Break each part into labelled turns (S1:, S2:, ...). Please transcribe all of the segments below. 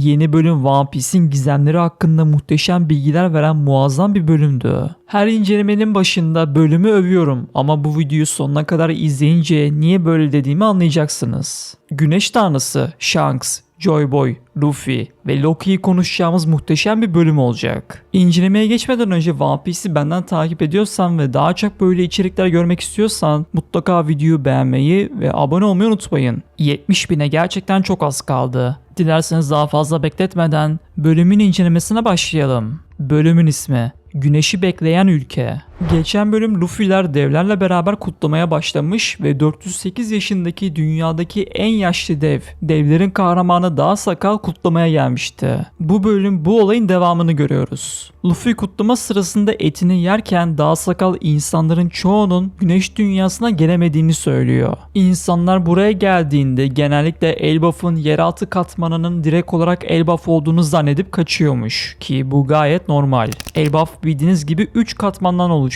S1: Yeni bölüm One Piece'in gizemleri hakkında muhteşem bilgiler veren muazzam bir bölümdü. Her incelemenin başında bölümü övüyorum ama bu videoyu sonuna kadar izleyince niye böyle dediğimi anlayacaksınız. Güneş tanrısı Shanks, Joy Boy, Luffy ve Loki'yi konuşacağımız muhteşem bir bölüm olacak. İncelemeye geçmeden önce One Piece'i benden takip ediyorsan ve daha çok böyle içerikler görmek istiyorsan mutlaka videoyu beğenmeyi ve abone olmayı unutmayın. 70 bine gerçekten çok az kaldı. Dilerseniz daha fazla bekletmeden bölümün incelemesine başlayalım. Bölümün ismi Güneşi bekleyen ülke. Geçen bölüm Luffy'ler devlerle beraber kutlamaya başlamış ve 408 yaşındaki dünyadaki en yaşlı dev, devlerin kahramanı Dağ Sakal kutlamaya gelmişti. Bu bölüm bu olayın devamını görüyoruz. Luffy kutlama sırasında etini yerken Dağ Sakal insanların çoğunun güneş dünyasına gelemediğini söylüyor. İnsanlar buraya geldiğinde genellikle Elbaf'ın yeraltı katmanının direkt olarak Elbaf olduğunu zannedip kaçıyormuş ki bu gayet normal. Elbaf bildiğiniz gibi 3 katmandan oluşuyor.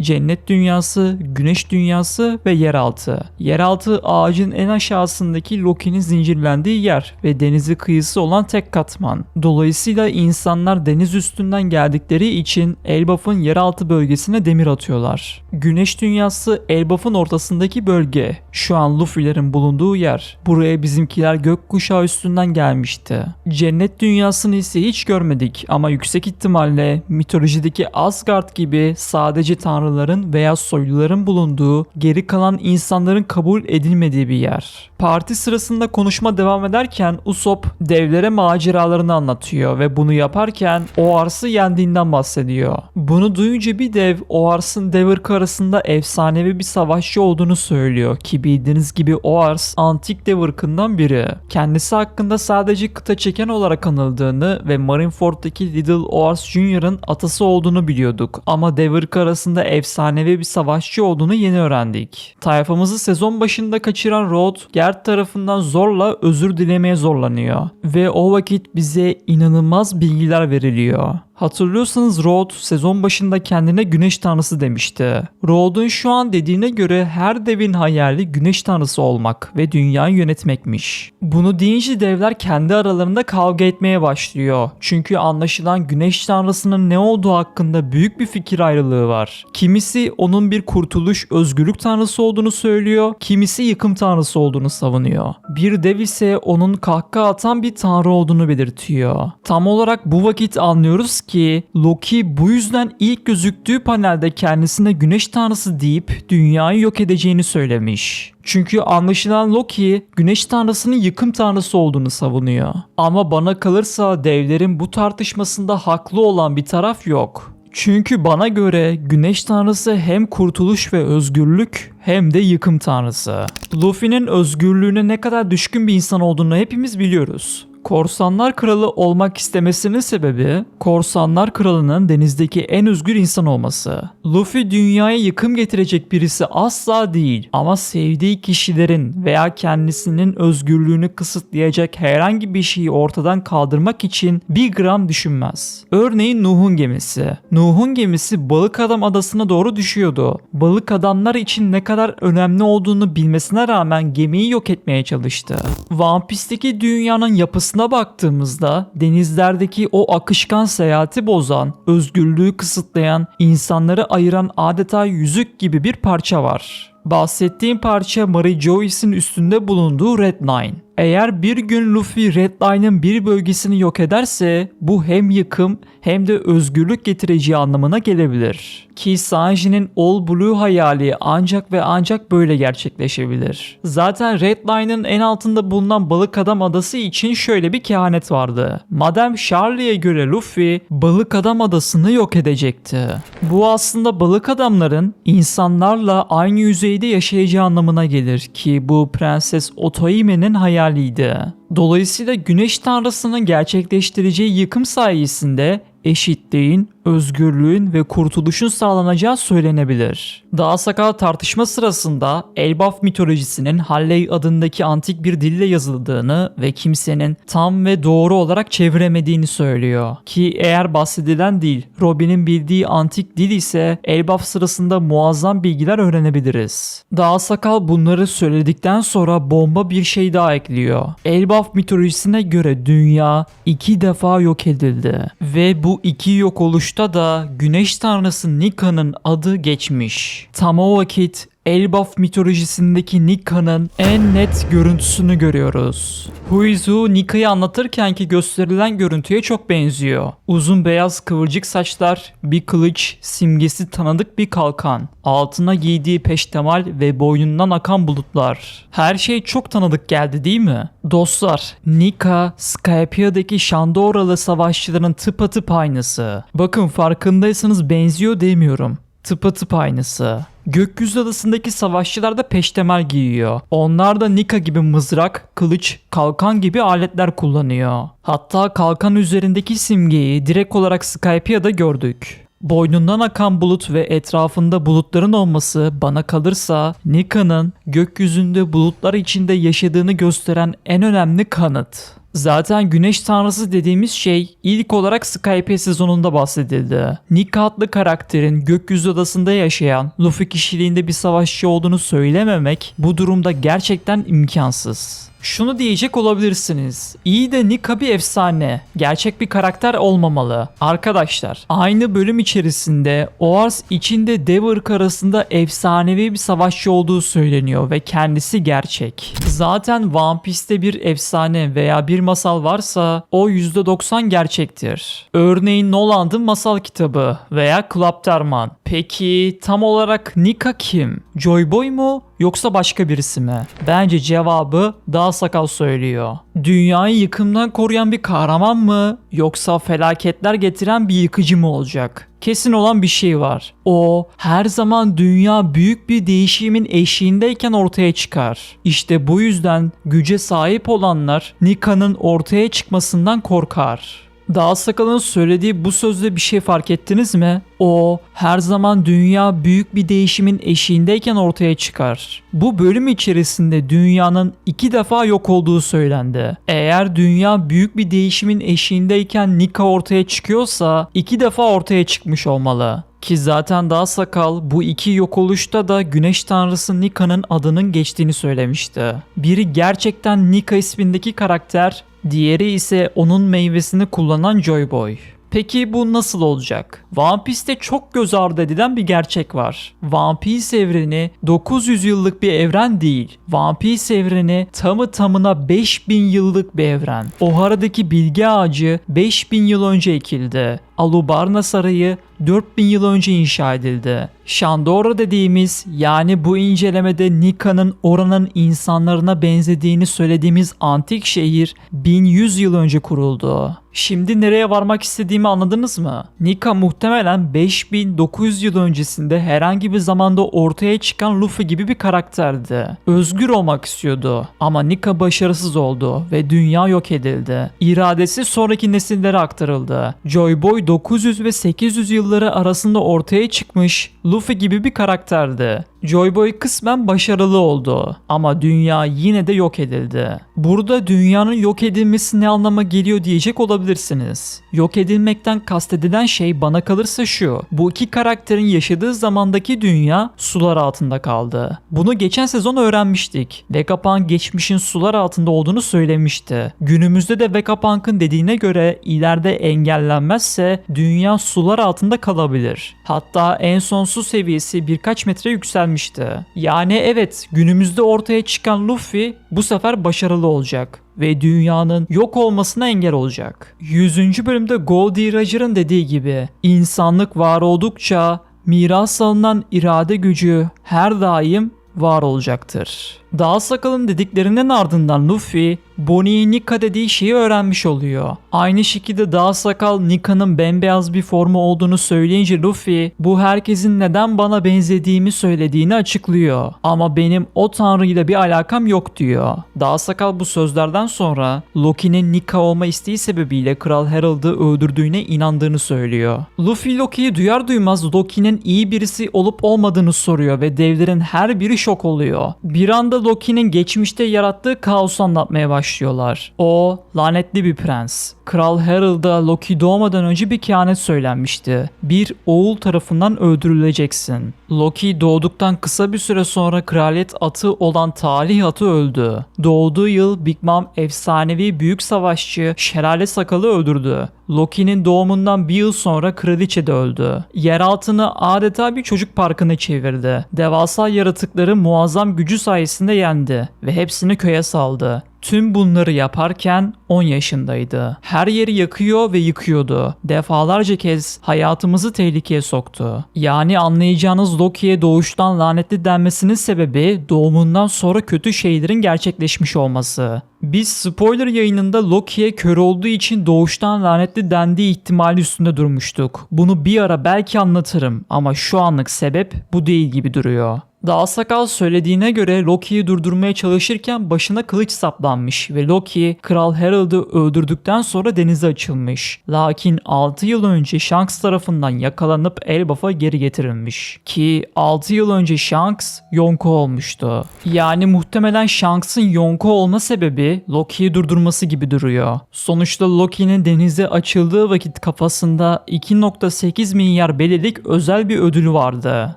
S1: Cennet dünyası, güneş dünyası ve yeraltı. Yeraltı ağacın en aşağısındaki Loki'nin zincirlendiği yer ve denizi kıyısı olan tek katman. Dolayısıyla insanlar deniz üstünden geldikleri için Elbaf'ın yeraltı bölgesine demir atıyorlar. Güneş dünyası Elbaf'ın ortasındaki bölge. Şu an Luffy'lerin bulunduğu yer. Buraya bizimkiler gökkuşağı üstünden gelmişti. Cennet dünyasını ise hiç görmedik ama yüksek ihtimalle mitolojideki Asgard gibi sadece tanrıların veya soyluların bulunduğu, geri kalan insanların kabul edilmediği bir yer. Parti sırasında konuşma devam ederken Usopp devlere maceralarını anlatıyor ve bunu yaparken Oars'ı yendiğinden bahsediyor. Bunu duyunca bir dev Oars'ın dev arasında efsanevi bir savaşçı olduğunu söylüyor ki bildiğiniz gibi Oars antik dev ırkından biri. Kendisi hakkında sadece kıta çeken olarak anıldığını ve Marineford'daki Little Oars Jr.'ın atası olduğunu biliyorduk ama dev arasında efsanevi bir savaşçı olduğunu yeni öğrendik. Tayfamızı sezon başında kaçıran Road Gerd tarafından zorla özür dilemeye zorlanıyor ve o vakit bize inanılmaz bilgiler veriliyor. Hatırlıyorsanız Rod sezon başında kendine güneş tanrısı demişti. Rod'un şu an dediğine göre her devin hayali güneş tanrısı olmak ve dünyayı yönetmekmiş. Bunu deyince devler kendi aralarında kavga etmeye başlıyor. Çünkü anlaşılan güneş tanrısının ne olduğu hakkında büyük bir fikir ayrılığı var. Kimisi onun bir kurtuluş, özgürlük tanrısı olduğunu söylüyor, kimisi yıkım tanrısı olduğunu savunuyor. Bir dev ise onun kahkaha atan bir tanrı olduğunu belirtiyor. Tam olarak bu vakit anlıyoruz ki Loki bu yüzden ilk gözüktüğü panelde kendisine güneş tanrısı deyip dünyayı yok edeceğini söylemiş. Çünkü anlaşılan Loki güneş tanrısının yıkım tanrısı olduğunu savunuyor. Ama bana kalırsa devlerin bu tartışmasında haklı olan bir taraf yok. Çünkü bana göre güneş tanrısı hem kurtuluş ve özgürlük hem de yıkım tanrısı. Luffy'nin özgürlüğüne ne kadar düşkün bir insan olduğunu hepimiz biliyoruz. Korsanlar Kralı olmak istemesinin sebebi Korsanlar Kralı'nın denizdeki en özgür insan olması. Luffy dünyaya yıkım getirecek birisi asla değil ama sevdiği kişilerin veya kendisinin özgürlüğünü kısıtlayacak herhangi bir şeyi ortadan kaldırmak için bir gram düşünmez. Örneğin Nuh'un gemisi. Nuh'un gemisi Balık Adam adasına doğru düşüyordu. Balık adamlar için ne kadar önemli olduğunu bilmesine rağmen gemiyi yok etmeye çalıştı. One Piece'teki dünyanın yapısına baktığımızda denizlerdeki o akışkan seyahati bozan, özgürlüğü kısıtlayan, insanları ayıran adeta yüzük gibi bir parça var. Bahsettiğim parça Mary Joyce'in üstünde bulunduğu Red Nine. Eğer bir gün Luffy Red Line'ın bir bölgesini yok ederse bu hem yıkım hem de özgürlük getireceği anlamına gelebilir. Ki Sanji'nin All Blue hayali ancak ve ancak böyle gerçekleşebilir. Zaten Red Line'ın en altında bulunan Balık Adam Adası için şöyle bir kehanet vardı. Madame Charlie'ye göre Luffy Balık Adam Adası'nı yok edecekti. Bu aslında balık adamların insanlarla aynı yüzeyde yaşayacağı anlamına gelir ki bu Prenses Otohime'nin hayaliydi. Dolayısıyla güneş tanrısının gerçekleştireceği yıkım sayesinde eşitliğin, özgürlüğün ve kurtuluşun sağlanacağı söylenebilir. Daha sakal tartışma sırasında Elbaf mitolojisinin Halley adındaki antik bir dille yazıldığını ve kimsenin tam ve doğru olarak çeviremediğini söylüyor. Ki eğer bahsedilen dil Robin'in bildiği antik dil ise Elbaf sırasında muazzam bilgiler öğrenebiliriz. Daha sakal bunları söyledikten sonra bomba bir şey daha ekliyor. Elbaf mitolojisine göre dünya iki defa yok edildi. Ve bu iki yok oluşta da güneş tanrısı Nika'nın adı geçmiş. Tam o vakit Elbaf mitolojisindeki Nika'nın en net görüntüsünü görüyoruz. Huizu Nika'yı anlatırkenki gösterilen görüntüye çok benziyor. Uzun beyaz kıvırcık saçlar, bir kılıç, simgesi tanıdık bir kalkan, altına giydiği peştemal ve boynundan akan bulutlar. Her şey çok tanıdık geldi değil mi? Dostlar, Nika, Skypia'daki Shandoralı savaşçıların tıpatıp aynısı. Bakın farkındaysanız benziyor demiyorum tıpatıp aynısı. Gökyüzü adasındaki savaşçılar da peştemal giyiyor. Onlar da Nika gibi mızrak, kılıç, kalkan gibi aletler kullanıyor. Hatta kalkan üzerindeki simgeyi direkt olarak Skypia'da gördük. Boynundan akan bulut ve etrafında bulutların olması bana kalırsa Nika'nın gökyüzünde bulutlar içinde yaşadığını gösteren en önemli kanıt. Zaten güneş tanrısı dediğimiz şey ilk olarak Skype sezonunda bahsedildi. Nika adlı karakterin gökyüzü adasında yaşayan Luffy kişiliğinde bir savaşçı olduğunu söylememek bu durumda gerçekten imkansız. Şunu diyecek olabilirsiniz. İyi de Nika bir efsane. Gerçek bir karakter olmamalı. Arkadaşlar aynı bölüm içerisinde Oars içinde dev ırk arasında efsanevi bir savaşçı olduğu söyleniyor ve kendisi gerçek. Zaten One Piece'te bir efsane veya bir masal varsa o %90 gerçektir. Örneğin Noland'ın masal kitabı veya Klapterman. Peki tam olarak Nika kim? Joy Boy mu yoksa başka birisi mi? Bence cevabı daha sakal söylüyor. Dünyayı yıkımdan koruyan bir kahraman mı yoksa felaketler getiren bir yıkıcı mı olacak? Kesin olan bir şey var. O her zaman dünya büyük bir değişimin eşiğindeyken ortaya çıkar. İşte bu yüzden güce sahip olanlar Nika'nın ortaya çıkmasından korkar. Dağ Sakal'ın söylediği bu sözde bir şey fark ettiniz mi? O her zaman dünya büyük bir değişimin eşiğindeyken ortaya çıkar. Bu bölüm içerisinde dünyanın iki defa yok olduğu söylendi. Eğer dünya büyük bir değişimin eşiğindeyken Nika ortaya çıkıyorsa iki defa ortaya çıkmış olmalı. Ki zaten daha sakal bu iki yok oluşta da güneş tanrısı Nika'nın adının geçtiğini söylemişti. Biri gerçekten Nika ismindeki karakter, diğeri ise onun meyvesini kullanan Joy Boy. Peki bu nasıl olacak? One Piece'te çok göz ardı edilen bir gerçek var. One Piece evreni 900 yıllık bir evren değil. One Piece evreni tamı tamına 5000 yıllık bir evren. Ohara'daki bilgi ağacı 5000 yıl önce ekildi. Alubarna Sarayı 4000 yıl önce inşa edildi. Shandora dediğimiz yani bu incelemede Nika'nın oranın insanlarına benzediğini söylediğimiz antik şehir 1100 yıl önce kuruldu. Şimdi nereye varmak istediğimi anladınız mı? Nika muhtemelen 5900 yıl öncesinde herhangi bir zamanda ortaya çıkan Luffy gibi bir karakterdi. Özgür olmak istiyordu ama Nika başarısız oldu ve dünya yok edildi. İradesi sonraki nesillere aktarıldı. Joy Boy 900 ve 800 yılları arasında ortaya çıkmış Luffy gibi bir karakterdi. Joy Boy kısmen başarılı oldu ama dünya yine de yok edildi. Burada dünyanın yok edilmesi ne anlama geliyor diyecek olabilirsiniz. Yok edilmekten kastedilen şey bana kalırsa şu. Bu iki karakterin yaşadığı zamandaki dünya sular altında kaldı. Bunu geçen sezon öğrenmiştik. Vegapunk geçmişin sular altında olduğunu söylemişti. Günümüzde de Vegapunk'ın dediğine göre ileride engellenmezse dünya sular altında kalabilir. Hatta en son su seviyesi birkaç metre yükselmişti. Yani evet günümüzde ortaya çıkan Luffy bu sefer başarılı olacak ve dünyanın yok olmasına engel olacak. 100. bölümde Goldie Roger'ın dediği gibi insanlık var oldukça miras alınan irade gücü her daim var olacaktır. Dağ sakalın dediklerinden ardından Luffy Bonnie'ye Nika dediği şeyi öğrenmiş oluyor. Aynı şekilde Dağ Sakal Nika'nın bembeyaz bir formu olduğunu söyleyince Luffy bu herkesin neden bana benzediğimi söylediğini açıklıyor. Ama benim o tanrıyla bir alakam yok diyor. Dağ Sakal bu sözlerden sonra Loki'nin Nika olma isteği sebebiyle Kral Harold'ı öldürdüğüne inandığını söylüyor. Luffy Loki'yi duyar duymaz Loki'nin iyi birisi olup olmadığını soruyor ve devlerin her biri şok oluyor. Bir anda Loki'nin geçmişte yarattığı kaosu anlatmaya başlıyorlar. O lanetli bir prens. Kral Harold'a Loki doğmadan önce bir kehanet söylenmişti. Bir oğul tarafından öldürüleceksin. Loki doğduktan kısa bir süre sonra kraliyet atı olan Talih atı öldü. Doğduğu yıl Big Mom efsanevi büyük savaşçı Şelale Sakal'ı öldürdü. Loki'nin doğumundan bir yıl sonra kraliçe de öldü. Yeraltını adeta bir çocuk parkına çevirdi. Devasa yaratıkları muazzam gücü sayesinde yendi ve hepsini köye saldı. Tüm bunları yaparken 10 yaşındaydı. Her yeri yakıyor ve yıkıyordu. Defalarca kez hayatımızı tehlikeye soktu. Yani anlayacağınız Loki'ye doğuştan lanetli denmesinin sebebi doğumundan sonra kötü şeylerin gerçekleşmiş olması. Biz spoiler yayınında Loki'ye kör olduğu için doğuştan lanetli dendiği ihtimali üstünde durmuştuk. Bunu bir ara belki anlatırım ama şu anlık sebep bu değil gibi duruyor. Dağ Sakal söylediğine göre Loki'yi durdurmaya çalışırken başına kılıç saplanmış ve Loki Kral Harold'u öldürdükten sonra denize açılmış. Lakin 6 yıl önce Shanks tarafından yakalanıp Elbaf'a geri getirilmiş. Ki 6 yıl önce Shanks Yonko olmuştu. Yani muhtemelen Shanks'ın Yonko olma sebebi Loki'yi durdurması gibi duruyor. Sonuçta Loki'nin denize açıldığı vakit kafasında 2.8 milyar belirlik özel bir ödülü vardı.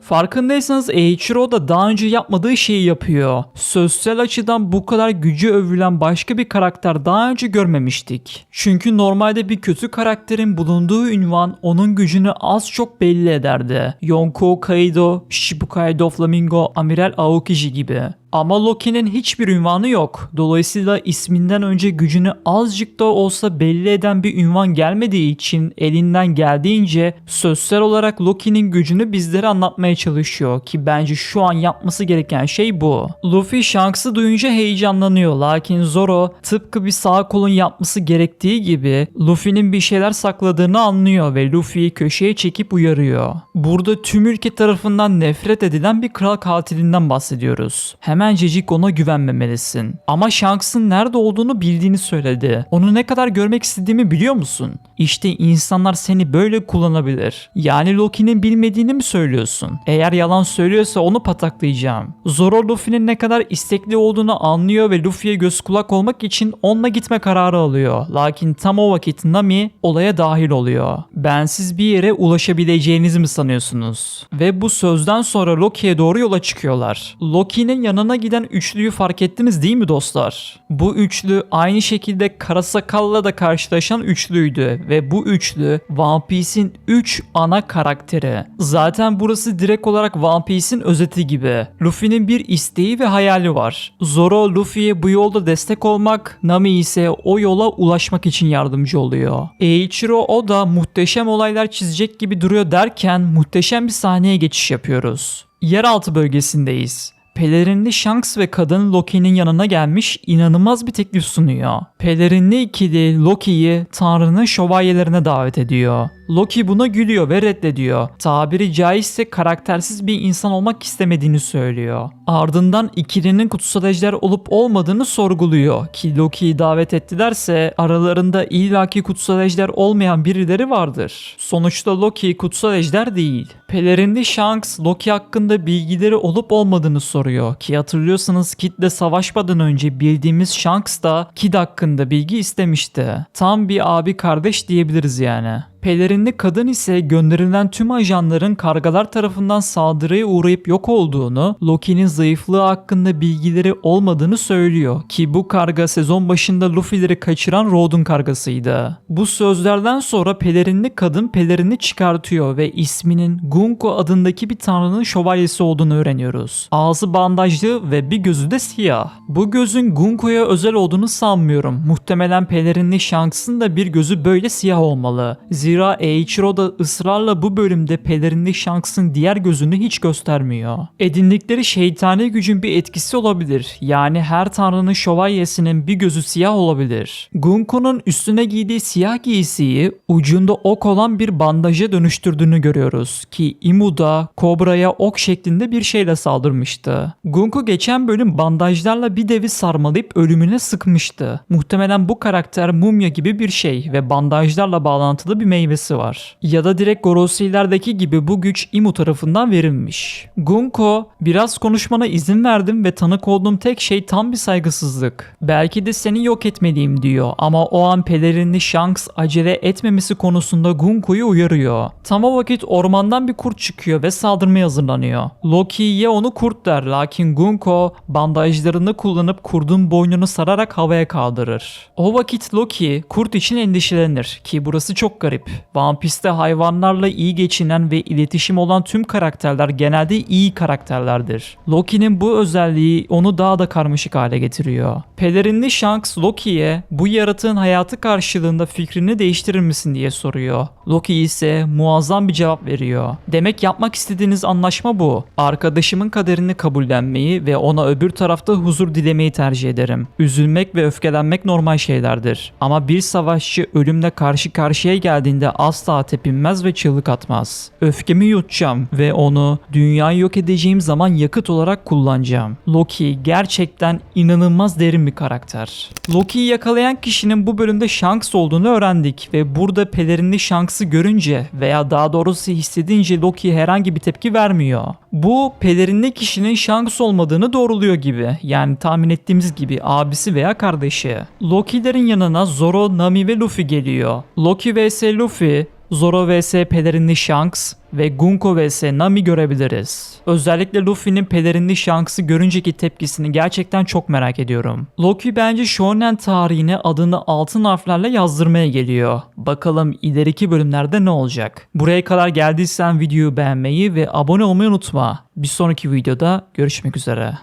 S1: Farkındaysanız Eiichiro da daha önce yapmadığı şeyi yapıyor. Sosyal açıdan bu kadar gücü övülen başka bir karakter daha önce görmemiştik. Çünkü normalde bir kötü karakterin bulunduğu ünvan onun gücünü az çok belli ederdi. Yonko Kaido, Shibukai Doflamingo, Amiral Aokiji gibi. Ama Loki'nin hiçbir ünvanı yok. Dolayısıyla isminden önce gücünü azıcık da olsa belli eden bir ünvan gelmediği için elinden geldiğince sözsel olarak Loki'nin gücünü bizlere anlatmaya çalışıyor ki bence şu an yapması gereken şey bu. Luffy Shanks'ı duyunca heyecanlanıyor lakin Zoro tıpkı bir sağ kolun yapması gerektiği gibi Luffy'nin bir şeyler sakladığını anlıyor ve Luffy'yi köşeye çekip uyarıyor. Burada tüm ülke tarafından nefret edilen bir kral katilinden bahsediyoruz. Hemencecik ona güvenmemelisin. Ama Shanks'ın nerede olduğunu bildiğini söyledi. Onu ne kadar görmek istediğimi biliyor musun? İşte insanlar seni böyle kullanabilir. Yani Loki'nin bilmediğini mi söylüyorsun? Eğer yalan söylüyorsa onu pataklayacağım. Zoro Luffy'nin ne kadar istekli olduğunu anlıyor ve Luffy'ye göz kulak olmak için onunla gitme kararı alıyor. Lakin tam o vakit Nami olaya dahil oluyor. Bensiz bir yere ulaşabileceğinizi mi sanıyorsunuz? Ve bu sözden sonra Loki'ye doğru yola çıkıyorlar. Loki'nin yanına giden üçlüyü fark ettiniz değil mi dostlar? Bu üçlü aynı şekilde Karasakalla da karşılaşan üçlüydü ve bu üçlü One Piece'in 3 ana karakteri. Zaten burası direkt olarak One Piece'in özeti gibi. Luffy'nin bir isteği ve hayali var. Zoro Luffy'ye bu yolda destek olmak, Nami ise o yola ulaşmak için yardımcı oluyor. Eiichiro o da muhteşem olaylar çizecek gibi duruyor derken muhteşem bir sahneye geçiş yapıyoruz. Yeraltı bölgesindeyiz. Pelerinli Shanks ve kadın Loki'nin yanına gelmiş inanılmaz bir teklif sunuyor. Pelerinli ikili Loki'yi Tanrı'nın şövalyelerine davet ediyor. Loki buna gülüyor ve reddediyor. Tabiri caizse karaktersiz bir insan olmak istemediğini söylüyor. Ardından ikilinin kutsal ejder olup olmadığını sorguluyor ki Loki'yi davet ettilerse aralarında illaki kutsal ejder olmayan birileri vardır. Sonuçta Loki kutsal ejder değil. Pelerinli Shanks Loki hakkında bilgileri olup olmadığını soruyor ki hatırlıyorsanız Kid'le savaşmadan önce bildiğimiz Shanks da Kid hakkında bilgi istemişti. Tam bir abi kardeş diyebiliriz yani. Pelerinli kadın ise gönderilen tüm ajanların kargalar tarafından saldırıya uğrayıp yok olduğunu, Loki'nin zayıflığı hakkında bilgileri olmadığını söylüyor ki bu karga sezon başında Luffy'leri kaçıran Rod'un kargasıydı. Bu sözlerden sonra pelerinli kadın pelerini çıkartıyor ve isminin Gunko adındaki bir tanrının şövalyesi olduğunu öğreniyoruz. Ağzı bandajlı ve bir gözü de siyah. Bu gözün Gunko'ya özel olduğunu sanmıyorum. Muhtemelen pelerinli Shanks'ın da bir gözü böyle siyah olmalı. Zira Eiichiro da ısrarla bu bölümde pelerinli Shanks'ın diğer gözünü hiç göstermiyor. Edindikleri şeytani gücün bir etkisi olabilir. Yani her tanrının şövalyesinin bir gözü siyah olabilir. Gunko'nun üstüne giydiği siyah giysiyi ucunda ok olan bir bandaja dönüştürdüğünü görüyoruz ki Imu da Kobra'ya ok şeklinde bir şeyle saldırmıştı. Gunko geçen bölüm bandajlarla bir devi sarmalayıp ölümüne sıkmıştı. Muhtemelen bu karakter mumya gibi bir şey ve bandajlarla bağlantılı bir meyvesi var. Ya da direkt Gorosei'lerdeki gibi bu güç Imu tarafından verilmiş. Gunko, biraz konuşmana izin verdim ve tanık olduğum tek şey tam bir saygısızlık. Belki de seni yok etmeliyim diyor ama o an pelerinli Shanks acele etmemesi konusunda Gunko'yu uyarıyor. Tam o vakit ormandan bir kurt çıkıyor ve saldırmaya hazırlanıyor. Loki'ye onu kurt der lakin Gunko bandajlarını kullanıp kurdun boynunu sararak havaya kaldırır. O vakit Loki kurt için endişelenir ki burası çok garip. One Piece'te hayvanlarla iyi geçinen ve iletişim olan tüm karakterler genelde iyi karakterlerdir. Loki'nin bu özelliği onu daha da karmaşık hale getiriyor. Pelerinli Shanks Loki'ye bu yaratığın hayatı karşılığında fikrini değiştirir misin diye soruyor. Loki ise muazzam bir cevap veriyor. Demek yapmak istediğiniz anlaşma bu. Arkadaşımın kaderini kabullenmeyi ve ona öbür tarafta huzur dilemeyi tercih ederim. Üzülmek ve öfkelenmek normal şeylerdir. Ama bir savaşçı ölümle karşı karşıya geldiğinde asla tepinmez ve çığlık atmaz. Öfkemi yutacağım ve onu dünyayı yok edeceğim zaman yakıt olarak kullanacağım. Loki gerçekten inanılmaz derin bir karakter. Loki'yi yakalayan kişinin bu bölümde Shanks olduğunu öğrendik ve burada pelerinli Shanks'ı görünce veya daha doğrusu hissedince Loki herhangi bir tepki vermiyor. Bu pelerinli kişinin Shanks olmadığını doğruluyor gibi. Yani tahmin ettiğimiz gibi abisi veya kardeşi. Loki'lerin yanına Zoro, Nami ve Luffy geliyor. Loki vs Luffy, Zoro vs pelerinli Shanks ve Gunko vs Nami görebiliriz. Özellikle Luffy'nin pelerinli Shanks'ı görünceki tepkisini gerçekten çok merak ediyorum. Loki bence Shonen tarihine adını altın harflerle yazdırmaya geliyor. Bakalım ileriki bölümlerde ne olacak? Buraya kadar geldiysen videoyu beğenmeyi ve abone olmayı unutma. Bir sonraki videoda görüşmek üzere.